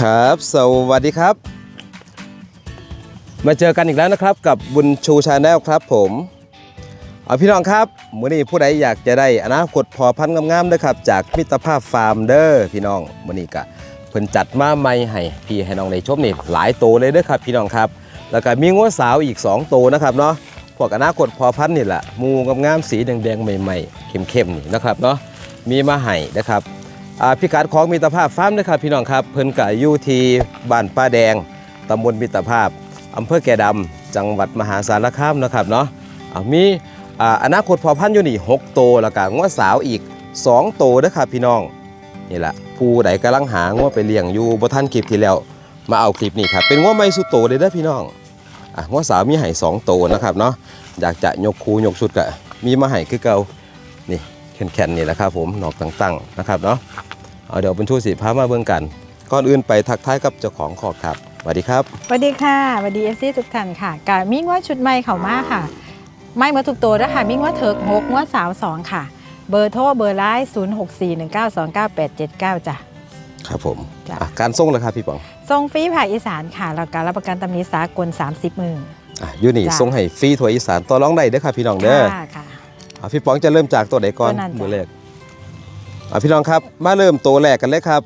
ครับ สวัสดีครับ มาเจอกันอีกแล้วนะครับกับบุญชูชาแนลครับผมเอาพี่น้องครับมื้อนี้ผู้ใดอยากจะได้อนาคตพอพันธุ์งามๆนะครับ จากมิตรภาพฟาร์มเด้อพี่น้องมื้อนี้ก็เพิ่นจัดมาใหม่ให้พี่ให้น้องได้ชมนี่หลายโตวเลยเด้อครับ พี่น้องครับ แล้วก็มีงัวสาวอีก 2 โตวนะครับเนาะพวกอนาคตพอพันธุ์นี่แหละมูงามๆสีแดงๆใหม่ๆเข้มๆนี่นะครับเนาะมีมาให้นะครับ พิกัดของมิตรภาพฟาร์มนะครับพี่น้องครับเพิ่นกะอยู่ที่บ้านป้าแดงตำบลมิตรภาพอำเภอแก่ดำจังหวัดมหาสารคามนะครับเนาะมีอ่าอนาคตพอพันธุ์อยู่นี่6โตวแล้วก็งัวสาวอีก 2 โตวนะครับพี่น้องนี่แหละผู้ใดกำลังหางัวไปเลี้ยงอยู่บ่ทันคลิปที่แล้ว มาเอาคลิปนี้ครับเป็นงัวไม่สุดโตเลยเด้อพี่น้องอะงัวสาวมีให้2โตวนะครับเนาะอยากจะยกคูยกชุดก็มีมาให้คือเก่า แข็งๆนี่แหละครับผมหนอกต่างๆนะครับเนาะเอาเดี๋ยวเป็นชูสีพามาเบิ่งกันก่อนอื่นไปทักทายกับเจ้าของขอบครับสวัสดีครับสวัสดีค่ะสวัสดีเอฟซีทุกท่านค่ะกามีงวดชุดใหม่เข้ามาค่ะ ไม่มาถูกตัวนะคะมีงวดเถิกหกงวดสาวสองค่ะ เบอร์โทรเบอร์ไลน์ศูนย์หกสี่หนึ่งเก้าสองเก้าแปดเจ็ดเก้าจ้ะครับผมจ้ะอะการส่งเลยครับพี่ป๋องทรงฟรีผ่าอีสานค่ะแล้วการรับประกันตำหนิสากล 30 มืออะอยูนี่จ้ะส่งให้ฟรีถั่วอีสานต่อร้องได้เด้อครับพี่น้องเด้อ ค่ะค่ะอะพี่ป๋องจะเริ่มจากตัวไหนก่อนตัวนั้นจ้ะ มือแรกอะพี่น้องครับมาเริ่มตัวแรกกันเลยครับ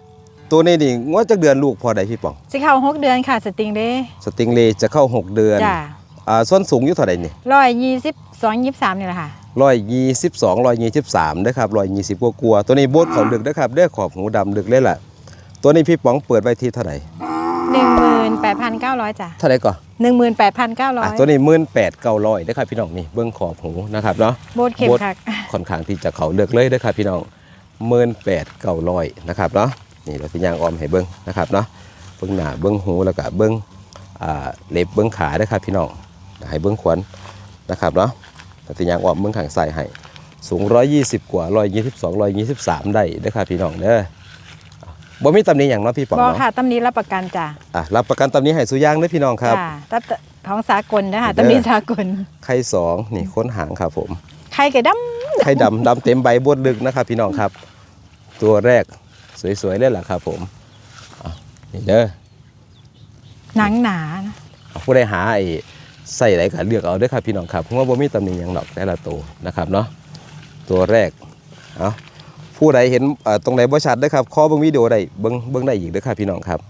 ตัวนี้นี่งวดจากเดือนลูกพอใดพี่ป๋อง สิเข้าหกเดือนค่ะสติงเด้สติงเลย์จะเข้า 6 เดือนจ้ะอ่าส่วนสูงอยู่เท่าไหร่นี่ร้อยยี่สิบสองยี่สิบสามนี่แหละค่ะ ร้อยยี่สิบสองร้อยยี่สิบสามนะครับร้อยยี่สิบกลัวาๆตัวนี้โบดเขาดึกนะครับเด้อขอบหูดำดึกเลยล่ะ ตัวนี้พี่ป๋องเปิดไว้ที่เท่าไหร่หนึ่งหมื่น แปดพันเก้าร้อยจ้ะเท่าไหร่ก่อนหนึ่งหมื่นแปดพันเก้าร้ออะยตัวนี้มื่นแปดเก้าร้อยนะครับพี่น้องนี่เบื้องขอบหูนะครับเนาะโบดเข็มโบสค่ะค่อนข้างที่จะเขาเลือกเลยนะครับพี่น้องมื่นแปดเก้าร้อยนะครับเนาะนี่เราสิย่างออมให้เบิ้งนะครับเนาะเบิ้งหน้าเบิ้งหูแล้วก็เบิ้งอ่าเล็บเบิ้งขานะครับพี่น้องให้เบิ้งขวัญนะครับเนาะเราสิย่างออมเบิ้งข้างใส่ให้สูง 120 กว่า 122 123 ได้เด้อครับพี่น้องเด้ออะ บ่มีตำหนิอย่างเนาะพี่ป๋องบอเนาะค่ะตำหนิรับประกันจ้ะอะรับประกันตำหนิให้สุย่างเด้อพี่น้องครับ จ้ะตับท้องสากลนะคะเด้อ ตำหนิสากลไข่สองนี่ค้นหางครับผมไข่ไก่ดไข่ดำดำเต็มใบบดลึกนะครับพี่น้องครับ ตัวแรกสวยๆเลยล่ะครับผมอะนี่เด้อำหนังหนานะเอาผู้ใดหาไอ้ใส่ไหนก็เลือกเอาเด้อครับพี่น้องครับเพราะว่าบ่มีตำหนิหยังหรอกแต่ละตัวนะครับเนาะตัวแรกเอา ผู้ใดเห็นเอ่อตรงไหนบ่ชัดเด้อครับขอเบิ่งวิดีโอได้เบิ่งเบิ่งได้อีกเด้อครับพี่น้องครับ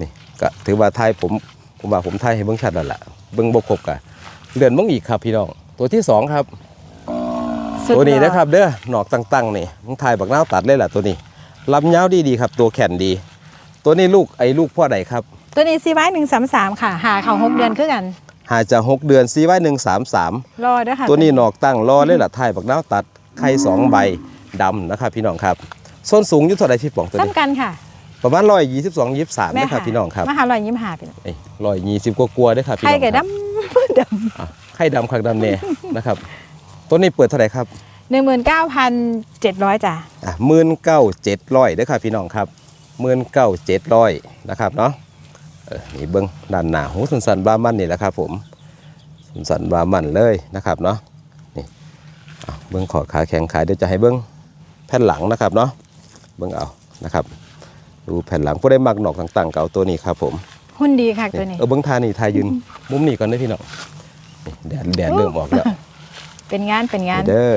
นี่ก็ถือว่าทายผมผมว่าผมทายให้เบิ่งชัดแล้วล่ะเบิ่งบ่ครบก็เลื่อนเบิ่งอีกครับพี่น้องตัวที่สองครับสุดตัวนี้ยอดนะครับเด้อหนอกตั้งๆนี่มึงถ่ายบักนาวตัดเลยล่ะตัวนี้ลำยาวดีๆครับ ตัวแข็งดี ตัวนี้ลูกไอ้ลูกพ่อใดครับ ตัวนี้ซีไว้หนึ่งสามสามค่ะหาเขาหกเดือนคือกันหาจะหกเดือนซีไว้หนึ่งสามสามรอเด้วยค่ะตัวนี้หนอกตั้งรอเลยล่ะถ่ายบักนาวตัดไข่สองใบ ดำนะครับพี่น้องครับส้นสูงอยุทธเท่าใดพี่ป๋องตัวนี้ซ้ำกันค่ะ ประมาณร้อยยี่สิบสองยี่สิบสามนะครับพี่น้องครับมาหาลอยยิ้มหาไปร้อยยี่สิบกว่าๆเด้วยครับพี่ไข่น้องไก่ครับดำดอะไข่ดำคักดำเน่นะครับตัวนี้เปิดเท่าไหร่ครับำหนึ่งหมื่นเก้าพันเจ็ดร้อยจ้ะอะหมื่นเก้าเจ็ดร้อยเด้อครับพี่น้องครับหมื่นเก้าเจ็ดร้อยนะครับเนาะเออนี่เบิ้งด้านหน้าหูสันสันๆบามันนี่แหละครับผมสันสันๆบามันเลยนะครับเนาะนี่อะเบิ้งขอขาแข็งขาเดี๋ยวจะให้เบิ้ง แผ่นหลังนะครับเนาะเบิ้งเอานะครับ ดูแผ่นหลังผู้ได้มักหนอกต่างๆเก่าตัวนี้ครับผมหุ้นดีค่ะตัวนี้เออเบิ้งทานี่ทายยืนมุมนี้ก่อนเด้อพี่น้องนี่แดดแดดเริ่มออกแล้วเป็นงานเป็นงานเด้อ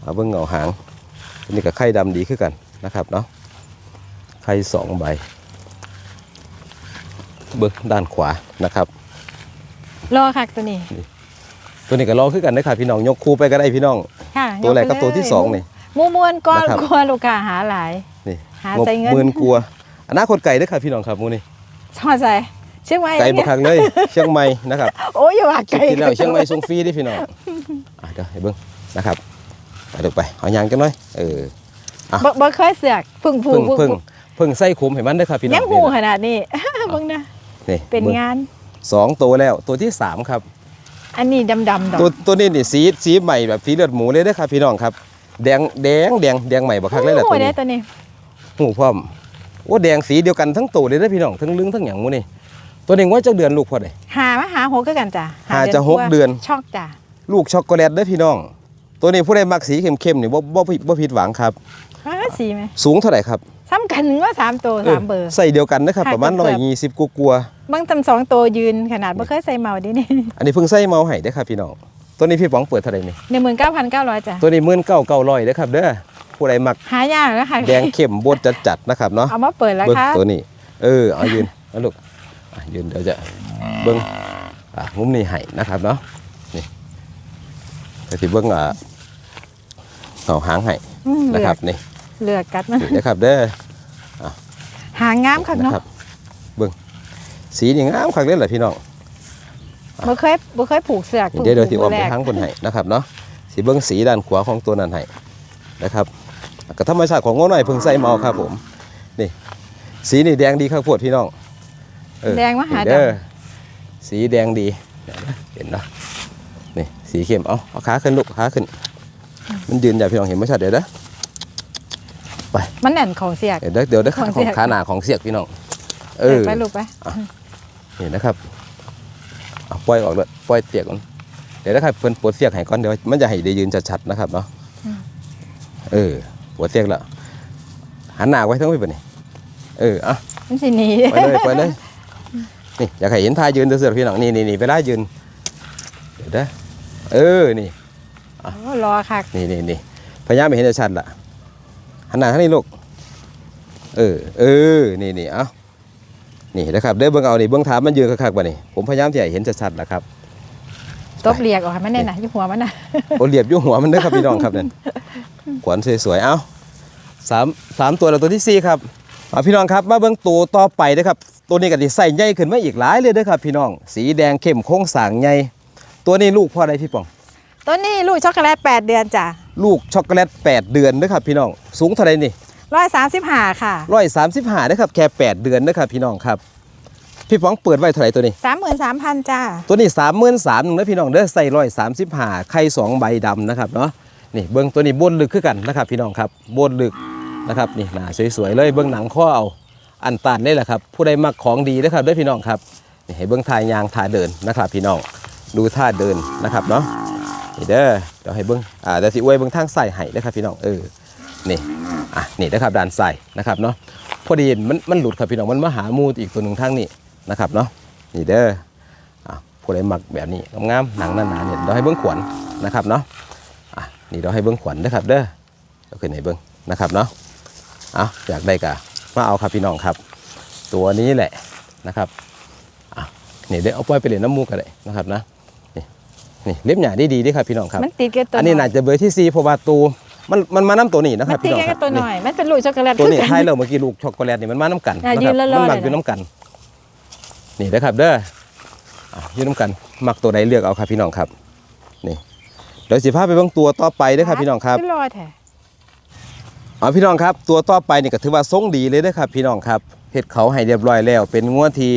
เอาเบิ่งเงาหางอันนี้กับไข่ดำดีขึ้นกันนะครับเนาะไข่สองใบเบิ่งด้านขวานะครับรอค่ะตัวนี้ ตัวนี้ก็รอขึ้นกันนะครับพี่น้องยกคู่ไปก็ได้พี่น้องค่ะตัวแรกกับยตัวที่สองนี่ มูมวนก้อนนะครับ กลัวลูกค้าหาหลาย นี่หางบใส่เงิน หมื่นกลัวอนาคตไก่เด้อครับพี่น้องครับหมูนี่ชอบใจเชียงใหม่ไก่บุเนี่ยคักเลยเชียงใหม่นะครับ โอ้ยอย่าว่าคลิปไก่ที่แล้วเชียงใหม่ส่งฟรีเด้อพี่น้อง อะเดี๋ยวให้เบิ่งนะครับ ไปเดูไปเอายางกันหน่อย เอออะบ่บ่เคยเสือกพึ่งผูเพิ่งเพิ่งเพิ่งใส่ขุมให้มันเด้อครับพี่น้องยังหูขนาดนี้เบิ่งนะนี่เป็นบิ่งาน สองตัวแล้วตัวที่สามครับ อันนี้ดำดำดอกตัวตัวนี้นี่สีสีใหม่แบบสีเลือดหมูเลยเด้อครับพี่น้องครับ แดงแดงแดงแดงใหม่บักคักเลยแหละโอ้ตัวยได้นี้ตัวนี้หูพร้อมโอ้แดงสีเดียวกันทั้งตัวเลยเด้อพี่น้องทั้งลึงทั้งหยังหมูนี่ตัวนี้ว่าจะเดือนลูกพอได้หามาหาหกคือกันจ้ะหาจะหกเดือนช็อกจ้ะลูกช็อกโกแลตเด้อพี่น้อง ตัวนี้ผู้ใดมักสีเข้มๆนี่บ่บ่ผิดบ่ผิดหวังครับอ้าสีไหมสูงเท่าไหร่ครับซ้ำกันว่าสามตัวสามเบอร์ใส่เดียวกันนะครับค่ะประมาณเกืร้ออบยยี่สิบกลัวาบางตำสองตัวยืนขนาดบ่เคยใส่เมาดินี่ๆอันนี้เพิ่งใส่เมาให้ได้อครับพี่น้อง ตัวนี้พี่ป๋องเปิดเท่าไหร่นี่หนึ่งหมื่นเก้าพันเก้าร้อยจ้ะตัวนี้มื่นเก้าเก้าร้อยเด้อครับเด้อผู้ใดมักหายากแล้วค่ะแดงเข้มบดจัดๆนะครับเนาะเอามาเปิดแล้วเบิ้งค่ะตัวนี้ เออเอายืนเอาลูกอะยืนเดี๋ยวจะเบิ้งอะมุมนี้ให้นะครับเนาะนี่แต่ที่เบิ้งอะเอาหางให้อืมเหนะลืคอรักบนี่เหลือกกัดมันนี่นะครับเด้อหางงามค่ะนะเนาะครับเบิ้งสีนี่งามคักเลยแหละพี่น้อง บ่เคยบ่เคยผูกเสือกนี่เดี๋ยวเดี๋ยวที่ออมแรไปกทางบนให้นะครับเนาะสีเบิ้งสีด้านขวาของตัวนั้นให้นะครับก็ธรรมชาติของง้อหน่อยเพิ่งใส่เมาครับผมนี่สีนี่แดงดีครับพวดพี่น้องเออแดงมหานี่ดเด้อสีแดงดีเดี๋ยวนะเห็นเนาะนี่สีเข้มเอาเอาขาขึ้นลูกขาขึ้น มันยืนอย่าพี่น้องเห็นไม่ชัดเดี๋ยวนะำมันแน่นของเสียกเดี๋ยวเด้อเดี๋ยวเด้อของขเสีองยกขาหนาของเสียกพี่น้องเออไปลูกไปนี่นะครับ เอาปล่อยออกเลยปล่อยเสียกก่อนเดี๋ยวนะครับเพิ่นปวดเสียกให้ก่อนเดี๋ยวมันจะให้ได้ยืนชัดๆนะครับเนาะเออปวดเสียกแล้วหันหน้าไว้ทั้งไว้ปะนี่เอออะมันสิหนีไปเลยไปเลยนี่อยากให้เห็นท่ายืนเสือๆพี่น้องนี่นี่นี่เวลายืนเดี๋ยวนะเออนี่โอ้รอค่ะนี่นี่นี่พยายามไม่เห็นชัดๆล่ะหันหน้าทางนี้ลูกเออเออนี่นี่เอา นี่นะครับเด้อเบิ่งเอานี่เบิ่งถามมันยืนคักๆบ่นี่ผมพยายามที่จะให้เห็นชัดๆล่ะครับตบเรียกออกให้มันแน่น่ะอยู่หัวมันน่ะโอเหลียบอยู่หัวมันเด้อครับพี่น้องครับนั่นขวัญสวยๆเอ้าสามสามตัวแล้วตัวที่สี่ครับเอาพี่น้องครับมาเบิ่งตัวต่อไปเด้อครับตัวนี้ก็สิใส่ใหญ่ขึ้นมาอีกหลายเลยเด้อครับ พี่น้อง สีแดงเข้มโค้งสร้างใหญ่ตัวนี้ลูกพ่อใดพี่ป๋อง ตัวนี้ลูกช็อกโกแลต8เดือนจ้ะลูกช็อกโกแลต8เดือนนะครับพี่น้อง สูงเท่าไรนี่ 135ค่ะร้อยสามสิบห้านะครับแค่8เดือนนะครับพี่น้องครับพี่ป๋องเปิดไว้เท่าไหร่ตัวนี้33,000จ้าตัวนี้สามหมื่นสามนึงนะพี่น้องเด้อใส่ร้อยสามสิบห้าไข่สองใบดำนะครับเนาะนี่เบิ้งตัวนี้บนลึกขึ้นกันนะครับพี่น้องครับบนลึกนะครับนี่หนาสวยๆเลยเบิ้งหนังข้อเอาอันตันนี่แหละครับ ผู้ใดมักของดีนะครับเด้วยพี่น้องครับนี่ให้เบิ้งท่ายางท่าเดินนะครับพี่น้องดูท่าเดินนะครับเนาะนี่เด้อเดี๋ยวให้เบิ้งอ่าแต่สิอวยเบิ้งทางใส่ให้นะครับพี่น้องเออ นี่อะนี่นะครับด้านใส่นะครับเนาะพอดีมันมันหลุดครับพี่น้องมันมาหามูอีกตัวหนึ่งทางนี้นะครับเนาะนี่เด้ออะผู้ใดมักแบบนี้งามๆหนังหนาๆเนี่ยเราให้เบิ้งขวัญนะครับเนาะอะนี่เราให้เบิ้งขวัญนะครับเด้อเราขึ้นให้เบิ้งนะครับเนาะอะอยากได้กะมาเอาครับพี่น้องครับ ตัวนี้แหละนะครับอะนี่ได้เอาปล่อยไปเล่นน้ำมูกกันเลยนะครับนะนี่นี่เล็บหยาดีดีๆเด้อครับพี่น้องครับ มันติดกับตัวอันนี้น่าจะเบอร์ที่สี่เพราะว่าตู มันมันมาน้ำตัวนี้นะคมัรันบติดพี่น้องคกัรับบตัวหน่อย มันเป็นลูกช็อกโกแลตตัวนี้คือกัท้ายเราเมื่อกี้ลูกช็อกโกแลตนี่มันมาน้ำกันอะนะยืครับนรอๆมันหมักเลยนะ อยู่น้ำกัน นี่นะครับเด้ออะอยืนน้ำกันหมักตัวใดเลือกเอาครับพี่น้องครับ นี่เดี๋ยวสิพาไปเบิ่งตัวต่อไปเด้อครับพี่น้องครับ ขึ้นรอแท้อ๋อพี่น้องครับตัวต่อไปนี่ก็ถือว่าทรงดีเลยนะครับพี่น้องครับเห็ดเขาให้เรียบร้อยแล้ว เป็นงวดที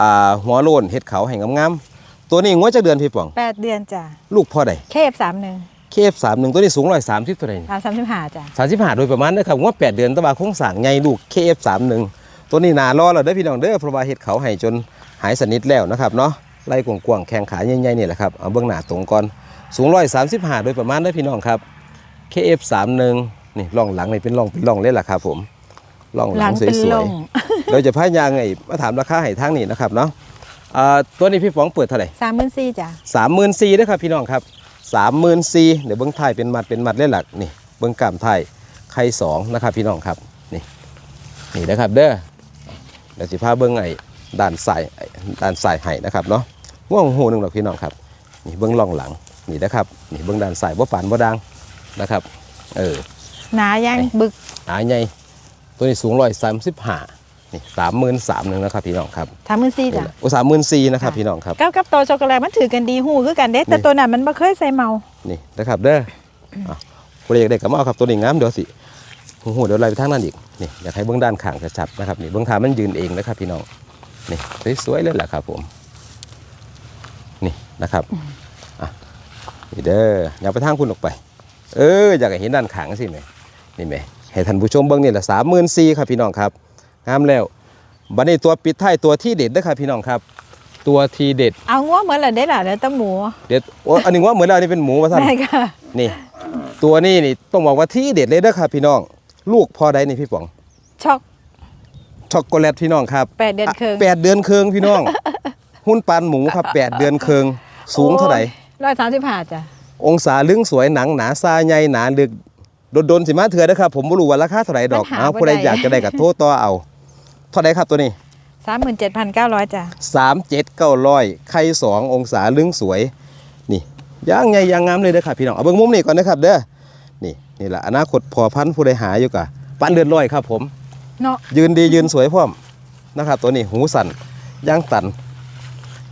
อ่าหัวโลนเห็ดเขาให้งามๆตัวนี้งวดจากเดือนพี่ป๋อง8เดือนจ้ะลูกพ่อใดเคฟ31 เคฟสามหนึ่งตัวนี้สูงร้อยสามสิบตัวใดนี่35จ้ะสามสิบห้าโดยประมาณนะครับงวดแปดเดือนแตะบาโคงสั่งไงลูก KF สามหนึ่งตัวนี้หนารอแล้วเด้อพี่น้องเด้อเพราะว่าเห็ดเขาให้จนหายสนิทแล้วนะครับเนาะไล่กวางๆแข้งขาใหญ่ๆนี่แหละครับเอาเบื้องหน้าตรงก่อนสูงร้อยสามสิบห้าโดยประมาณเด้อพี่น้องครับ KF สามหนึ่งนี่ร่องหลังนี่เป็นร่องเป็นร่องเลยล่ะครับผมร่องหหลัลังงสเป็นลวยงๆเราจะพายางไงมาถามราคาให้ทางนี้นะครับเนาะอ่าตัวนี้พี่ป๋องเปิดเท่าไหร่34,000จ้ะสามหมื่นสี่นะครับพี่น้องครับ สามหมื่นสี่เดี๋ยวเบิ้งไทยเป็นมัดเป็นมัดเล่นหลักนี่เบิ้งกล้ามไทยไข่สองนะครับพี่น้องครับนี่นี่นะครับเด้อเดี๋ยวสิพาเบิ้งไอ้ด้านใส่ด้านใส่ให้นะครับเนาะง่วงหูหนึ่งหรอกพี่น้องครับนี่เบิ้งล่องหลังนี่นะครับนี่เบิ้งด้านใส่บ่ปานบ่ดังนะครับเออหนายังไหนบึกหาใหญ่ตัวนี้สูงร้อยสามสิบห้า นี่สามหมื่นสามหนึ่งนะครับพี่น้องครับ34,000จ้ะโอ้สามหมื่นสี่นะครับค่ะพี่น้องครับกับกับตัวช็อกโกแลตมันถือกันดีหูคือกันเด้ แต่นี่ตัวนั้นมันบ่เคยใส่เมานี่นะครับเด้ออะผู้ใดอยากได้ก็มาเอาครับตัวนี้งามเดี๋ยวสิโอ้โหเดี๋ยวไล่ไปทางนั้นอีกนี่อยากให้เบื้องด้านข้างชัดๆนะครับนี่เบื้องทางมันยืนเองนะครับพี่น้องนี่สวยๆเลยแหละครับผมนี่นะครับอะนี่เด้ออย่าไปทางคุณออกไป เอออยากให้เห็นด้านข้างสิแม่นี่แม่ให้ท่านผู้ชมเบื้องนี่แหละสามหมื่นสี่ครับพี่น้องครับ งามแล้วบัดนี้ตัวปิดท้ายตัวที่เด็ดนะครับพี่น้องครับ ตัวทีเด็ดเอางัวเหมือนละเด้ล่ะเด้อตะหมูเด็ดโอ้อันนี้ว่าเหมือนแล้วอันนี้เป็นหมูว่าท่านได้ค่ะนี่ ตัวนี้นี่ต้องบอกว่าที่เด็ดเลยนะครับพี่น้อง ลูกพอใดนี่พี่ป๋องโชช็อกช็อกโกแลตพี่น้องครับแปดเดือนครึ่งแปดเดือนเคืองพี่น้อง หุ้นปันหมูครับแปดเดือนเคืองสูงเท่าไหร่ร้อยสามสิบห้าจ้ะองศาลึงสวยหนังหนาซาใหญ่หนาลึกโดนๆสิมาเถื่อนะครับผมบ่รู้ว่าราคาเท่าไหร่ดอกเอาผู้ใดอยากจะได้ก็โทรต่อเอาเท่าไหร่ครับตัวนี้สามหมื่นเจ็ดพันเก้าร้อยจ้ะสามเจ็ดเก้าร้อยไข่สององศาลึงสวย นี่ย่างไงย่างงามเลยนะครับพี่น้องเอาเบิ่งมุมนี้ก่อนนะครับเด้อนี่นี่แหละอนาคตพอพันธุ์ผู้ใดหาอยู่กะปันเดือนร้อยครับ ผม เนาะยืนดียืนสวยพร้อมนะครับตัวนี้หูสั่นย่างตัน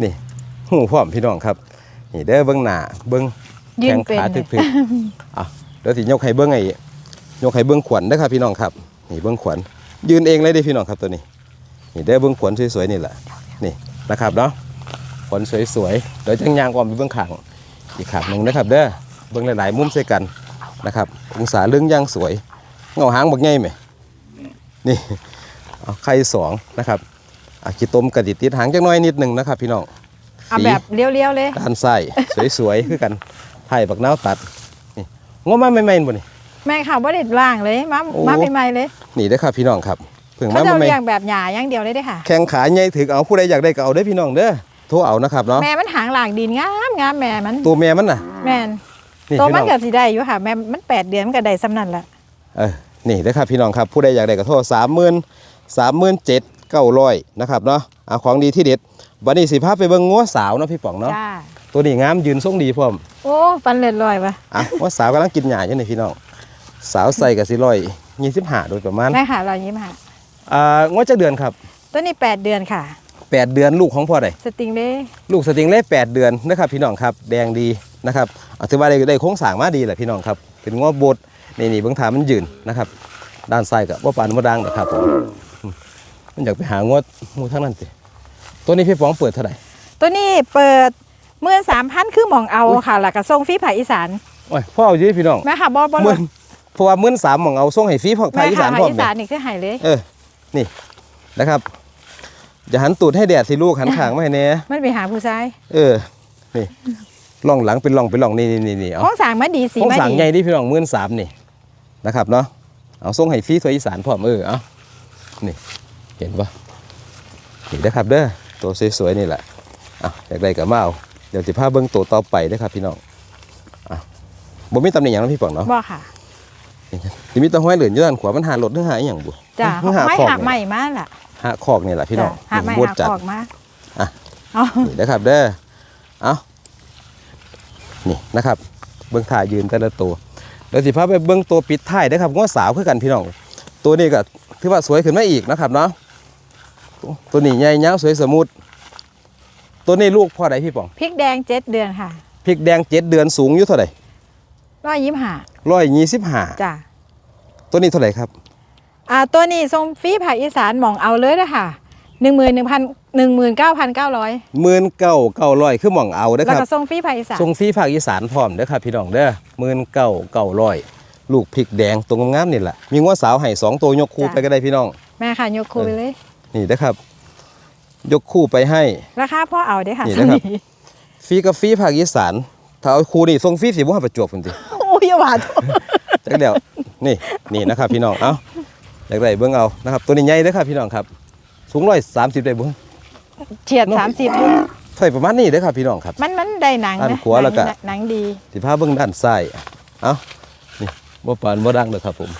นี่หูพร้อมพี่น้องครับ นี่เด้อเบิ้งหน้าเบิ้งยืแข้นงเป็นขาถึกถึกอะเดี๋ยวสิยกให้เบิ้งไอ้ยกให้เบิ้งขวัญนะครับพี่น้องครับ นี่เบิ้งขวัญยืนเองเลยเด้อพี่น้องครับตัวนี้ นี่เด้อเบิ้งขวัญสวยๆนี่แหละนี่นะครับเนาะขวัญสวยๆเดี๋ยวจังยางก่อนไปเบิ้งขางอีกขางหนึ่งนะครับเด้อเบิ้งหลายๆมุมใส่กันนะครับ องศาเรื่องย่างสวยเงาหางบักใหญ่ไหมนี่เอาไข่สองนะครับอะขี้ต้มกระดิดติดหางจักหน้อยนิดหนึ่งนะครับ พี่น้องเอาแบบเลี้ยวๆเลยด้านไส้สวยๆคือกันไผ่บักนาวตัดนี่งบมาใหม่ๆบ่นี่แม่ค่ะว่าเด็ดล่างเลยมาโอ้มาใหม่ๆเลย นี่เด้อครับพี่น้องครับ เพิ่งเขามาจะใหม่เลี้ยงแบบหยาอย่างเดียวเลยเด้อค่ะแข้งขาใหญ่ถึกเอาผู้ใดอยากได้ก็เอาเด้อพี่น้องเด้อโทรเอานะครับเนาะแม่มันหางหลากดินงามงามแม่มันตัวแม่มันน่ะแม่นนี่โตพี่มัน้นองเกิดสีได้อยู่ค่ะแม่มันแปดเดือนมันก็ได้สำนันละเออนี่เด้อครับพี่น้องครับผู้ใดอยากได้ก็โทร30,000 37,900นะครับเนาะเอาของดีที่เด็ดวันนี้สิพาไปเบิ่งงัวสาวเนาะพี่ป๋องเนาะจ้าตัวนี้งามยืนทรงดีพร้อมโอ้ปันเลือดลอยปะอะงัวสาวกำลังกินหญ้าอยู่นี่พี่น้อง สาวใส่ก็สิร้อย25โดยประมาณแม่ค่ะเรายิ้มค่ะ อ่างวดจักเดือนครับตัวนี้แปดเดือนค่ะ แปดเดือนลูกของพ่อใดสติงเล่ลูกสติงเล่แปดเดือนนะครับพี่น้องครับแดงดีนะครับเอาถือว่าได้ได้โค้งสร้างมาดีแหละพี่น้องครับเป็นงอบดนี่นี่เบื้องถามันยืนนะครับด้านซ้ายกับว่าปานว่าดังนะครับผมอืมมันอยากไปหางวดงูทั้งนั้นสิตัวนี้พี่ป๋องเปิดเท่าไหร่ตัวนี้เปิดเมื่อสามพันคือหมองเอาค่ะหลักกระทรงฟรีภาคอีสานโอ้ยพ่อเอาอยู่ดิพี่น้องแม่ค่ะบอบอลเมื่อนเพราะว่าเมื่อนสามของเอาส่งให้ฟรีพวกภาแม่คอีค่ะสานภาพร้คอมอีเนี่สายนนี่คือไห้เลย เออ นี่นะครับอย่าหันตูดให้แดดสิลูกหันขางมาให้แน่มันไปหาผู้ชายเออ นี่ล่องหลังเป็นล่องเป็นล่องนี่นี่นี่นี่เอาห้องสร้างมาดีสีห้องมาสั่งดีใหญ่ที่พี่น้องมื่นสามนี่นะครับเนาะเอาส่งให้ฟรีทัวร์อีสานพร้อมเออเอานี่เห็นปะนี่นะครับเด้อตัวสวยๆนี่แหละอะอยากได้กับมาเอาเดี๋ยวสิพาเบิ้งตัวต่อไปเด้อครับพี่น้องอะบ่มีตำหนิหยังเนาะพี่ป๋องเนาะบ่ค่ะสิมีแตะห้อยเหลือนอยู่ด้านขวามันหารถหรือหาอหย่างบุ จ้ามันหาไม่คอกหักใหนี่ม่มากล่ะหาคอกนี่แหละพี่น้องจ้ะหักใหม่บดหักจัดออกมาอะเอานี่นะครับ เด้อเอานี่นะครับ เบิ้งถ่ายยืนแต่ละตัวเดี๋ยวสิพาไปเบิ้งตัวปิดท้ายนะครับง้อสาวคือกันพี่น้อง ตัวนี้ก็ถือว่าสวยขึ้นมาอีกนะครับเนาะตัวตัวนี้ใหญ่ยาวสวยสมูทตัวนี้ลูกพ่อใดพี่ป๋องพริกแดงเจ็ดเดือนค่ะพริกแดงเจ็ดเดือนสูงอยู่เท่าไหร่ร้อยยิ้มหาร้อยยี่สิบห้าจ้าตัวนี้เท่าไหร่ครับ อ่าตัวนี้ทรงฟรีภาคอีสานหมองเอาเลยนะคะหนึ่งหมื่นหนึ่งพันหนึ่งหมื่นเก้าพันเก้าร้อยหมื่นเก้าเก้าร้อยคือหม่องเอาเด้อแล้วครับก็ทรงฟรีภาคอีสาน ทรงฟรีภาคอีสานพร้อมเด้อครับพี่น้องเด้อหมื่นเก้าเก้าร้อยลูกพริกแดงตัวงามๆนี่แหละมีง้อสาวให้สองตัวยกคู่ไปก็ได้พี่น้อง แม่ค่ะยกคูไปเลย นี่นะครับ ยกคู่ไปให้ ราคาพ่อเอาเด้อค่ะนี่นะครับฟรีกับฟรีภาคอีสานถ้าเอาคู่นี่ทรงฟรีสิบ่ให้ประจวบพุ่นติโอ้ยอย่าหวาน จักเดียวนี่นี่นะครับพี่น้องเอ้า อยากได้เบิ่งเอานะครับตัวนี้ใหญ่เด้อครับพี่น้องครับสูงร้อยสามสิบได้บ่เฉียดสามสิบใส่ประมาณนี้เด้อครับพี่น้องครับ มันมันได้หนังอันนะขวาแล้วก็หนังหนังดีสิพาเบิ่งด้านซ้ายเอ้านี่บ่ปานบ่ดังเด้อครับผม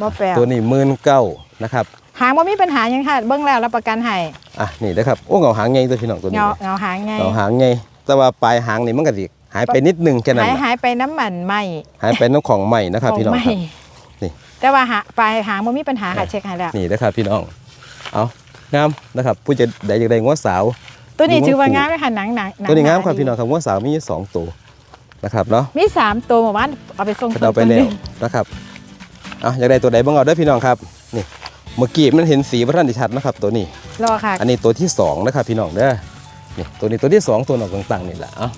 บ่แปลตัวนี้หมื่นเก้านะครับหางบ่มีปัญหาหยังค่ะเบิ่งแล้วรับประกันให้อะนี่เด้อครับโอ้เงาหางใหญ่ตัวพี่น้องตัวนี้เงาเงาหางไงเงาหางใหญ่แต่ว่าปลายหางนี่มันก็สิหายไปนิดนึงแค่นั้นหายน่ะหายไปน้ำมันไหมหายไปน้ำของใหม่นะครับพี่น้องไหม้ครับนี่ แต่ว่าหาปลายหางบ่มีปัญหาค่ะเช็คให้แล้วนี่นะครับพี่น้อง เอางามนะครับ ผู้จะได้อยากได้งัวสาว ตัวนี้ดูว่าถือว่าคู่งามไหมค่ะหนังหนังหนัตัวนี้งามหครับดีพี่น้องครับงัวสาวมีสองตัวนะครับเนาะมีสามตัวหมู่บ้านเอาไปส่งก็เอาไปแล้วนะครับเอาอยากได้ตัวใดบ้างเอาเด้อพี่น้องครับนี่เมื่อกี้มันเห็นสีพระท่านดิชัดนะครับ ตัวนี้รอค่ะอันนี้ตัวที่สองนะครับพี่น้องเด้อนี่ตัวนี้ตัวที่สองตัวหนอกต่างๆนี่แหละเอา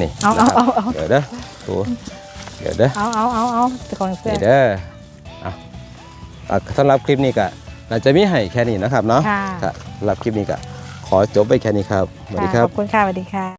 นี่เอานะเอาครับเอาเอาเดี๋ยวเด้อตัว เดี๋ยวเด้อเอาเอาเอาเอาของเสื้อนี่เด้อเอาอะสำหรับคลิปนี้ก็น่าจะมีให้แค่นี้นะครับเนาะค่ะครับสำหรับคลิปนี้ก็ขอจบไปแค่นี้ครับสวัสดีคค่ะรัขบ อบคุณค่ะสวัสดีค่ะ